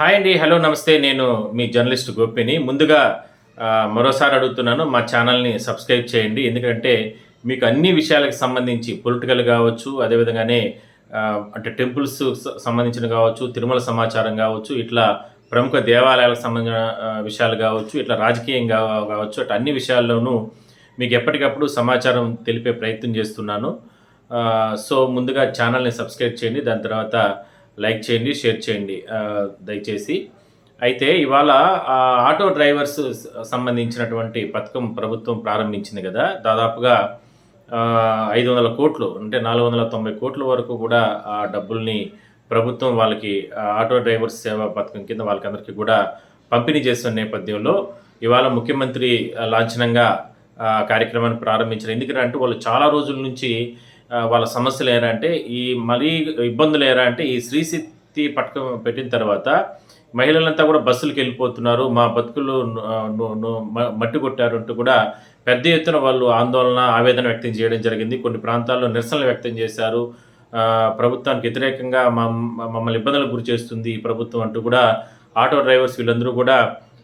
Hi అండి hello నమస్తే. నేను మీ జర్నలిస్ట్ గోపిని. ముందుగా మరోసారి అడుగుతున్నాను మా ఛానల్ని సబ్స్క్రైబ్ చేయండి. ఎందుకంటే మీకు అన్ని విషయాలకు సంబంధించి పొలిటికల్ కావచ్చు అదేవిధంగానే అంటే టెంపుల్స్ సంబంధించిన కావచ్చు తిరుమల సమాచారం కావచ్చు ఇట్లా ప్రముఖ దేవాలయాలకు సంబంధించిన విషయాలు కావచ్చు ఇట్లా రాజకీయంగా కావచ్చు అట్లా అన్ని విషయాల్లోనూ మీకు ఎప్పటికప్పుడు సమాచారం తెలిపే ప్రయత్నం చేస్తున్నాను. సో ముందుగా ఛానల్ని సబ్స్క్రైబ్ చేయండి. దాని తర్వాత లైక్ చేయండి షేర్ చేయండి దయచేసి. అయితే ఇవాళ ఆటో డ్రైవర్స్ సంబంధించినటువంటి పథకం ప్రభుత్వం ప్రారంభించింది కదా. దాదాపుగా ఐదు వందల కోట్లు అంటే నాలుగు వందల తొంభై కోట్ల వరకు కూడా ఆ డబ్బుల్ని ప్రభుత్వం వాళ్ళకి ఆటో డ్రైవర్స్ సేవా పథకం కింద వాళ్ళకందరికీ కూడా పంపిణీ చేస్తున్న నేపథ్యంలో ఇవాళ ముఖ్యమంత్రి లాంఛనంగా కార్యక్రమాన్ని ప్రారంభించారు. ఎందుకంటే వాళ్ళు చాలా రోజుల నుంచి వాళ్ళ సమస్యలు ఏరా అంటే ఈ మరీ ఇబ్బందులు ఏరా అంటే ఈ శ్రీశక్తి పట్టకం పెట్టిన తర్వాత మహిళలంతా కూడా బస్సులకు వెళ్ళిపోతున్నారు. మా బతుకులు మట్టి కొట్టారంటూ కూడా పెద్ద ఎత్తున వాళ్ళు ఆందోళన ఆవేదన వ్యక్తం చేయడం జరిగింది. కొన్ని ప్రాంతాల్లో నిరసనలు వ్యక్తం చేశారు. ప్రభుత్వానికి వ్యతిరేకంగా మమ్మల్ని ఇబ్బందులకు గురి చేస్తుంది ఈ ప్రభుత్వం అంటూ కూడా ఆటో డ్రైవర్స్ వీళ్ళందరూ కూడా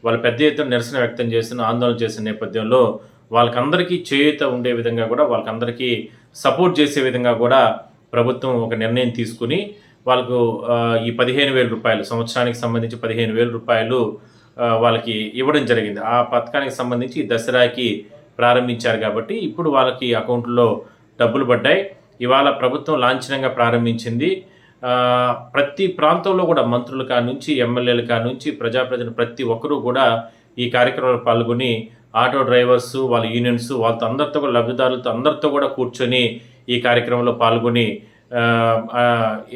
వాళ్ళు పెద్ద ఎత్తున నిరసన వ్యక్తం చేసిన ఆందోళన చేసిన నేపథ్యంలో వాళ్ళకందరికీ చేయూత ఉండే విధంగా కూడా వాళ్ళకందరికీ సపోర్ట్ చేసే విధంగా కూడా ప్రభుత్వం ఒక నిర్ణయం తీసుకుని వాళ్ళకు ఈ పదిహేను వేల రూపాయలు సంవత్సరానికి సంబంధించి పదిహేను వేల రూపాయలు వాళ్ళకి ఇవ్వడం జరిగింది. ఆ పథకానికి సంబంధించి దసరాకి ప్రారంభించారు కాబట్టి ఇప్పుడు వాళ్ళకి అకౌంట్లో డబ్బులు పడ్డాయి. ఇవాళ ప్రభుత్వం లాంఛనంగా ప్రారంభించింది. ప్రతి ప్రాంతంలో కూడా మంత్రులు కానుంచి ఎమ్మెల్యేలు కానుంచి ప్రజాప్రతిని ప్రతి ఒక్కరూ కూడా ఈ కార్యక్రమంలో పాల్గొని ఆటో డ్రైవర్స్ వాళ్ళ యూనియన్స్ వాళ్ళతో అందరితో కూడా లబ్ధిదారులతో అందరితో కూడా కూర్చొని ఈ కార్యక్రమంలో పాల్గొని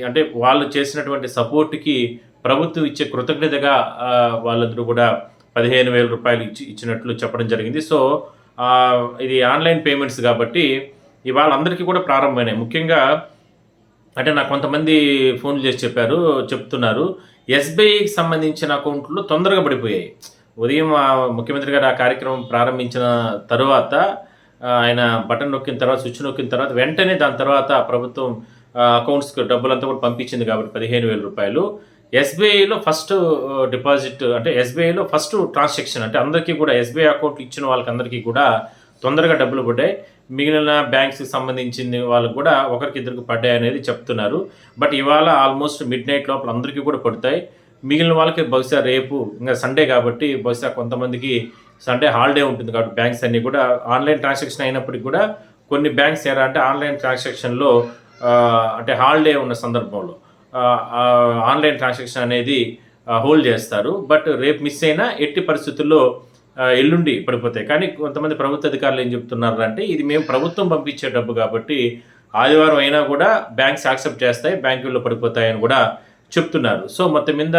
అంటే వాళ్ళు చేసినటువంటి సపోర్ట్కి ప్రభుత్వం ఇచ్చే కృతజ్ఞతగా వాళ్ళందరూ కూడా పదిహేను వేల రూపాయలు ఇచ్చి ఇచ్చినట్లు చెప్పడం జరిగింది. సో ఇది ఆన్లైన్ పేమెంట్స్ కాబట్టి ఇవాళ అందరికీ కూడా ప్రారంభమైనాయి. ముఖ్యంగా అంటే నాకు కొంతమంది ఫోన్లు చేసి చెప్పారు చెప్తున్నారు. ఎస్బీఐకి సంబంధించిన అకౌంట్లు తొందరగా పడిపోయాయి. ఉదయం ఆ ముఖ్యమంత్రి గారు ఆ కార్యక్రమం ప్రారంభించిన తరువాత ఆయన బటన్ నొక్కిన తర్వాత స్విచ్ నొక్కిన తర్వాత వెంటనే దాని తర్వాత ప్రభుత్వం అకౌంట్స్కి డబ్బులంతా కూడా పంపించింది కాబట్టి పదిహేను వేల రూపాయలు. ఎస్బీఐలో ఫస్ట్ డిపాజిట్ అంటే ఎస్బీఐలో ఫస్ట్ ట్రాన్సాక్షన్ అంటే అందరికీ కూడా ఎస్బీఐ అకౌంట్ ఇచ్చిన వాళ్ళకందరికీ కూడా తొందరగా డబ్బులు పడ్డాయి. మిగిలిన బ్యాంక్స్కి సంబంధించిన వాళ్ళకు కూడా ఒకరికి ఇద్దరికి పడ్డాయి అనేది చెప్తున్నారు. బట్ ఇవాళ ఆల్మోస్ట్ మిడ్ నైట్ లోపల అందరికీ కూడా పడతాయి. మిగిలిన వాళ్ళకి బహుశా రేపు ఇంకా సండే కాబట్టి బహుశా కొంతమందికి సండే హాలిడే ఉంటుంది కాబట్టి బ్యాంక్స్ అన్నీ కూడా ఆన్లైన్ ట్రాన్సాక్షన్ అయినప్పటికీ కూడా కొన్ని బ్యాంక్స్ ఎలా అంటే ఆన్లైన్ ట్రాన్సాక్షన్లో అంటే హాలిడే ఉన్న సందర్భంలో ఆన్లైన్ ట్రాన్సాక్షన్ అనేది హోల్డ్ చేస్తారు. బట్ రేపు మిస్ అయినా ఎట్టి పరిస్థితుల్లో ఎల్లుండి పడిపోతాయి. కానీ కొంతమంది ప్రభుత్వ అధికారులు ఏం చెప్తున్నారు అంటే ఇది మేము ప్రభుత్వం పంపించే డబ్బు కాబట్టి ఆదివారం అయినా కూడా బ్యాంక్స్ యాక్సెప్ట్ చేస్తాయి బ్యాంకుల్లో పడిపోతాయని కూడా చెప్తున్నారు. సో మొత్తం మీద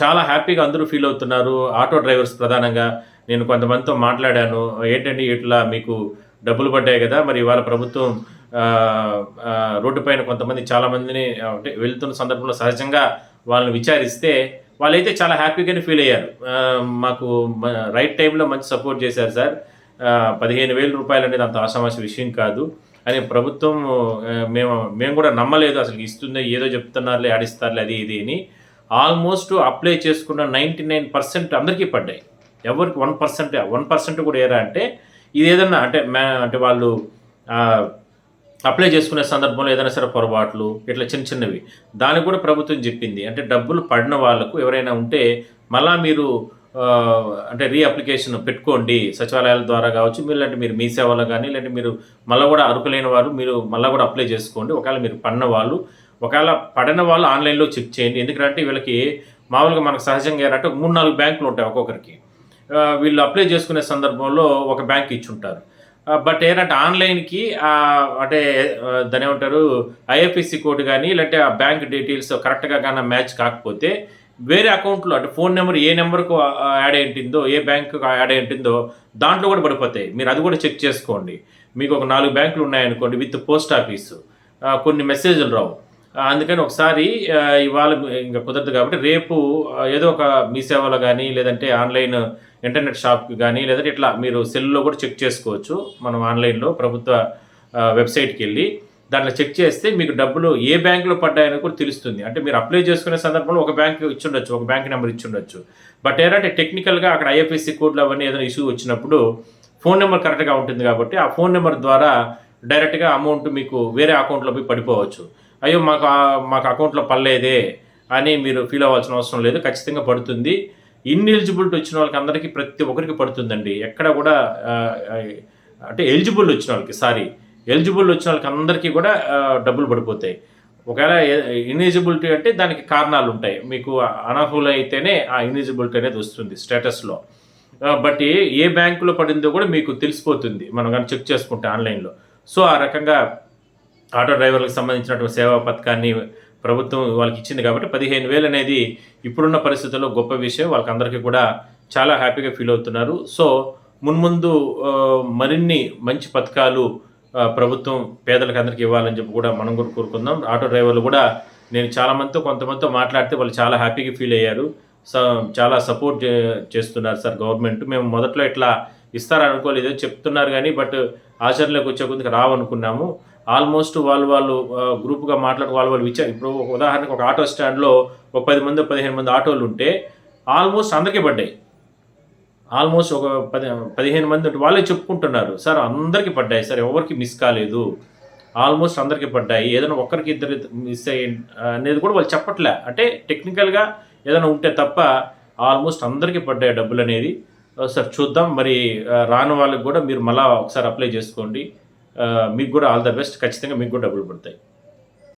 చాలా హ్యాపీగా అందరూ ఫీల్ అవుతున్నారు. ఆటో డ్రైవర్స్ ప్రధానంగా నేను కొంతమందితో మాట్లాడాను. ఏంటండి ఇట్లా మీకు డబ్బులు పడ్డాయి కదా మరి ఇవాళ ప్రభుత్వం రోడ్డు పైన కొంతమంది చాలామందిని అంటే వెళ్తున్న సందర్భంలో సహజంగా వాళ్ళని విచారిస్తే వాళ్ళైతే చాలా హ్యాపీగానే ఫీల్ అయ్యారు. మాకు రైట్ టైంలో మంచి సపోర్ట్ చేశారు సార్. పదిహేను వేల రూపాయలు అనేది అంత ఆషామాషి విషయం కాదు. అని ప్రభుత్వం మేము మేము కూడా నమ్మలేదు అసలు ఇస్తుందో ఏదో చెప్తున్నారులే ఆడిస్తారులే అది ఇది అని. ఆల్మోస్ట్ అప్లై చేసుకున్న నైంటీ నైన్ పర్సెంట్ అందరికీ పడ్డాయి. ఎవరికి వన్ పర్సెంట్ వన్ పర్సెంట్ కూడా ఏరా అంటే ఇది ఏదన్నా అంటే మ్యా అంటే వాళ్ళు అప్లై చేసుకునే సందర్భంలో ఏదైనా సరే పొరపాట్లు ఇట్లా చిన్న చిన్నవి. దానికి కూడా ప్రభుత్వం చెప్పింది. అంటే డబ్బులు పడిన వాళ్ళకు ఎవరైనా ఉంటే మళ్ళా మీరు అంటే రీఅప్లికేషన్ పెట్టుకోండి. సచివాలయాల ద్వారా కావచ్చు మీరు లేదంటే మీరు మీ సేవలో కానీ లేదంటే మీరు మళ్ళీ కూడా అర్హులైన వారు మీరు మళ్ళీ కూడా అప్లై చేసుకోండి. ఒకవేళ మీరు పడిన వాళ్ళు ఒకవేళ పడిన వాళ్ళు ఆన్లైన్లో చెక్ చేయండి. ఎందుకంటే వీళ్ళకి మామూలుగా మనకు సహజంగా ఏంటంటే మూడు నాలుగు బ్యాంకులు ఉంటాయి ఒక్కొక్కరికి. వీళ్ళు అప్లై చేసుకునే సందర్భంలో ఒక బ్యాంక్ ఇచ్చుంటారు. బట్ ఏంటంటే ఆన్లైన్కి అంటే దాని ఏమంటారు ఐఎఫ్ఎస్సి కోడ్ కానీ లేదంటే ఆ బ్యాంక్ డీటెయిల్స్ కరెక్ట్గా కానీ మ్యాచ్ కాకపోతే వేరే అకౌంట్లో అంటే ఫోన్ నెంబర్ ఏ నెంబర్కు యాడ్ అయి ఉంటుందో ఏ బ్యాంకు యాడ్ అయి ఉంటుందో దాంట్లో కూడా పడిపోతాయి. మీరు అది కూడా చెక్ చేసుకోండి. మీకు ఒక నాలుగు బ్యాంకులు ఉన్నాయనుకోండి విత్ పోస్ట్ ఆఫీసు. కొన్ని మెసేజ్లు రావు. అందుకని ఒకసారి ఇవాళ ఇంకా కుదరదు కాబట్టి రేపు ఏదో ఒక మీ సేవలో కానీ లేదంటే ఆన్లైన్ ఇంటర్నెట్ షాప్కి కానీ లేదంటే ఇట్లా మీరు సెల్లో కూడా చెక్ చేసుకోవచ్చు. మనం ఆన్లైన్లో ప్రభుత్వ వెబ్సైట్కి వెళ్ళి. దాంట్లో చెక్ చేస్తే మీకు డబ్బులు ఏ బ్యాంకులో పడ్డాయని కూడా తెలుస్తుంది. అంటే మీరు అప్లై చేసుకునే సందర్భంలో ఒక బ్యాంక్ ఇచ్చుండొచ్చు ఒక బ్యాంక్ నెంబర్ ఇచ్చుండొచ్చు బట్ ఏంటంటే టెక్నికల్గా అక్కడ ఐఎఫ్ఎస్సి కోడ్లు అవన్నీ ఏదైనా ఇష్యూ వచ్చినప్పుడు ఫోన్ నెంబర్ కరెక్ట్గా ఉంటుంది కాబట్టి ఆ ఫోన్ నెంబర్ ద్వారా డైరెక్ట్గా అమౌంట్ మీకు వేరే అకౌంట్లో పోయి పడిపోవచ్చు. అయ్యో మాకు మాకు అకౌంట్లో పడలేదే అని మీరు ఫీల్ అవ్వాల్సిన అవసరం లేదు ఖచ్చితంగా పడుతుంది. ఇన్ఎలిజిబిలిటీ వచ్చిన వాళ్ళకి అందరికీ ప్రతి ఒక్కరికి పడుతుందండి. ఎక్కడ కూడా అంటే ఎలిజిబుల్ వచ్చిన వాళ్ళకి సారీ. ఎలిజిబుల్ వచ్చిన వాళ్ళకి అందరికీ కూడా డబ్బులు పడిపోతాయి. ఒకవేళ ఇనిజిబిలిటీ అంటే దానికి కారణాలు ఉంటాయి. మీకు అనర్హులైతేనే ఆ ఇనిజిబిలిటీ అనేది వస్తుంది స్టేటస్లో. బట్ ఏ బ్యాంకులో పడిందో కూడా మీకు తెలిసిపోతుంది. మనం కానీ చెక్ చేసుకుంటే ఆన్లైన్లో. సో ఆ రకంగా ఆటో డ్రైవర్లకు సంబంధించినటువంటి సేవా పథకాన్ని ప్రభుత్వం వాళ్ళకి ఇచ్చింది కాబట్టి పదిహేను వేలు అనేది ఇప్పుడున్న పరిస్థితుల్లో గొప్ప విషయం. వాళ్ళకందరికీ కూడా చాలా హ్యాపీగా ఫీల్ అవుతున్నారు. సో మున్ముందు మరిన్ని మంచి పథకాలు ప్రభుత్వం పేదలకు అందరికీ ఇవ్వాలని చెప్పి కూడా మనం కూడా కోరుకుందాం. ఆటో డ్రైవర్లు కూడా నేను చాలామందితో కొంతమందితో మాట్లాడితే వాళ్ళు చాలా హ్యాపీగా ఫీల్ అయ్యారు. చాలా సపోర్ట్ చేస్తున్నారు సార్ గవర్నమెంట్. మేము మొదట్లో ఇట్లా ఇస్తారనుకోలేదు చెప్తున్నారు కానీ బట్ ఆచరణలోకి వచ్చే కొద్దిగా రావనుకున్నాము. ఆల్మోస్ట్ వాళ్ళు వాళ్ళు గ్రూప్గా మాట్లాడు వాళ్ళు వాళ్ళు విచారు ఇప్పుడు ఉదాహరణకు ఒక ఆటో స్టాండ్లో ఒక పది మంది పదిహేను మంది ఆటోలు ఉంటే ఆల్మోస్ట్ అందరికీ పడ్డాయి. ఆల్మోస్ట్ ఒక పది పదిహేను మంది వాళ్ళే చెప్పుకుంటున్నారు. సార్ అందరికీ పడ్డాయి. సార్ ఎవరికి మిస్ కాలేదు. ఆల్మోస్ట్ అందరికీ పడ్డాయి. ఏదైనా ఒక్కరికి ఇద్దరు మిస్ అయ్యి అనేది కూడా వాళ్ళు చెప్పట్లే. అంటే టెక్నికల్గా ఏదైనా ఉంటే తప్ప ఆల్మోస్ట్ అందరికీ పడ్డాయి డబ్బులు అనేది. సార్ చూద్దాం. మరి రాని వాళ్ళకి కూడా మీరు మళ్ళీ ఒకసారి అప్లై చేసుకోండి. మీకు కూడా ఆల్ ద బెస్ట్. ఖచ్చితంగా మీకు కూడా డబ్బులు పడతాయి.